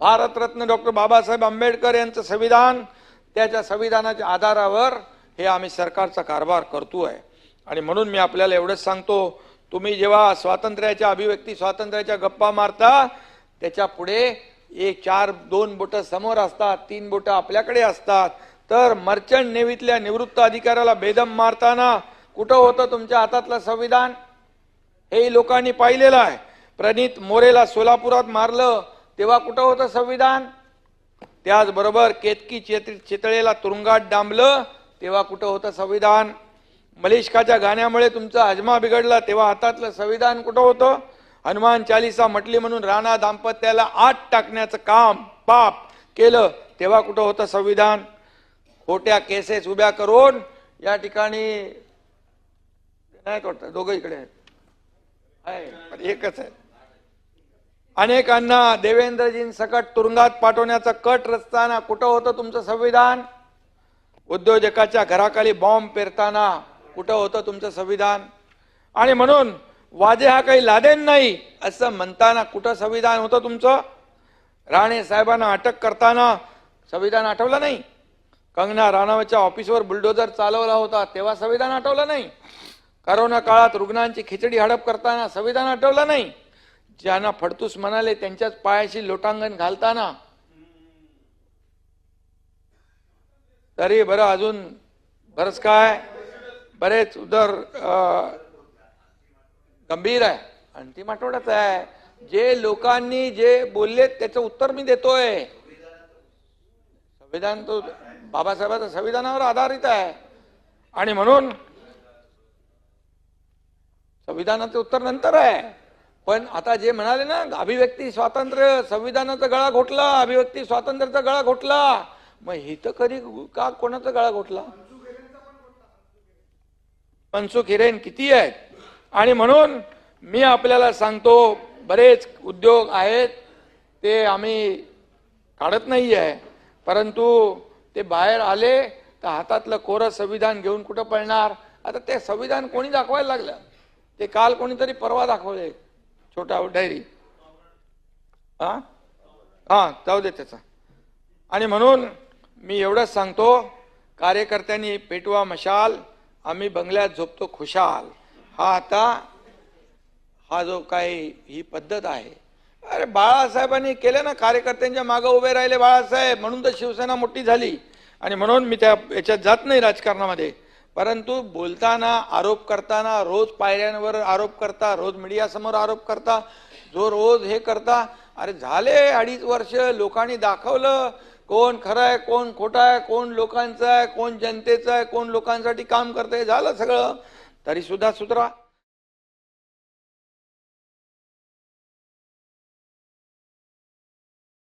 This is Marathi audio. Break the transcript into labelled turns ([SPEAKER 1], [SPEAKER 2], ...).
[SPEAKER 1] भारतरत्न डॉक्टर बाबासाहेब आंबेडकर यांचं संविधान त्याच्या संविधानाच्या आधारावर हे आम्ही सरकारचा कारभार करतो आहे आणि म्हणून मी आपल्याला एवढंच सांगतो तुम्ही जेव्हा स्वातंत्र्याच्या अभिव्यक्ती स्वातंत्र्याच्या गप्पा मारता त्याच्या पुढे एक चार दोन बोटं समोर असतात तीन बोटं आपल्याकडे असतात. तर मर्चंट नेव्हीतल्या निवृत्त अधिकाऱ्याला बेदम मारताना कुठं होतं तुमच्या हातातलं संविधान? हे लोकांनी पाहिलेलं आहे. प्रणित मोरेला सोलापुरात मारलं तेव्हा कुठं होतं संविधान? त्याचबरोबर केतकी चेत चितळेला तुरुंगात डांबलं तेव्हा कुठं होतं संविधान? मलिष्काच्या गाण्यामुळे तुमचा हजमा बिघडला तेव्हा हातातलं संविधान कुठं होतं? हनुमान चालिसा म्हटली म्हणून राणा दाम्पत्याला आत टाकण्याचं काम पाप केलं तेव्हा कुठं होतं संविधान? खोट्या केसेस उभ्या करून या ठिकाणी नाही वाटतं दोघं इकडे आहेत. आहे, एकच आहे. अनेकांना देवेंद्रजींसकट तुरुंगात पाठवण्याचा कट रचताना कुठं होतं तुमचं संविधान? उद्योजकाच्या घराखाली बॉम्ब पेरताना कुठं होतं तुमचं संविधान? आणि म्हणून वाजे हा काही लादेन नाही असं म्हणताना कुठं संविधान होतं तुमचं? राणे साहेबांना अटक करताना संविधान आठवलं नाही. कंगना राणावतच्या ऑफिसवर बुलडोजर चालवला होता तेव्हा संविधान आठवलं नाही. करोना काळात रुग्णांची खिचडी हडप करताना संविधान आठवलं नाही. ज्यांना फडतूस म्हणाले त्यांच्याच पायाशी लोटांगण घालताना. तरी बरं अजून बरंच काय? बरेच उदर गंभीर आहे. अंतिम आठवड्यात आहे. जे लोकांनी जे बोललेत त्याचं उत्तर मी देतोय. संविधान तो बाबासाहेबांच्या संविधानावर आधारित आहे. आणि म्हणून संविधानाचं उत्तर नंतर आहे. पण आता जे म्हणाले ना अभिव्यक्ती स्वातंत्र्य संविधानाचा गळा घोटला अभिव्यक्ती स्वातंत्र्याचा गळा घोटला मग हिथं कधी का कोणाचा गळा घोटला? मनसुख हिरेन किती आहेत? आणि म्हणून मी आपल्याला सांगतो बरेच उद्योग आहेत ते आम्ही काढत नाही आहे. परंतु ते बाहेर आले तर हातातलं कोरं संविधान घेऊन कुठं पळणार? आता ते संविधान कोणी दाखवायला लागलं? ते काल कोणीतरी परवा दाखवले. छोटा डायरी. हा? हा जाऊ दे त्याचा. आणि म्हणून मी एवढंच सांगतो कार्यकर्त्यांनी पेटवा मशाल आम्ही बंगल्यात झोपतो खुशाल. हा आता हा जो काही ही पद्धत आहे. अरे बाळासाहेबांनी केलं ना कार्यकर्त्यांच्या मागं उभे राहिले बाळासाहेब म्हणून तर शिवसेना मोठी झाली. आणि म्हणून मी त्या याच्यात जात नाही राजकारणामध्ये. परंतु बोलताना आरोप करताना रोज पायऱ्यांवर आरोप करता रोज मीडियासमोर आरोप करता जो रोज हे करता अरे झाले अडीच वर्ष लोकांनी दाखवलं कोण खरं आहे कोण खोटं आहे कोण लोकांचं आहे कोण जनतेचं आहे कोण लोकांसाठी काम करतंय झालं सगळं तरीसुद्धा सुधरा.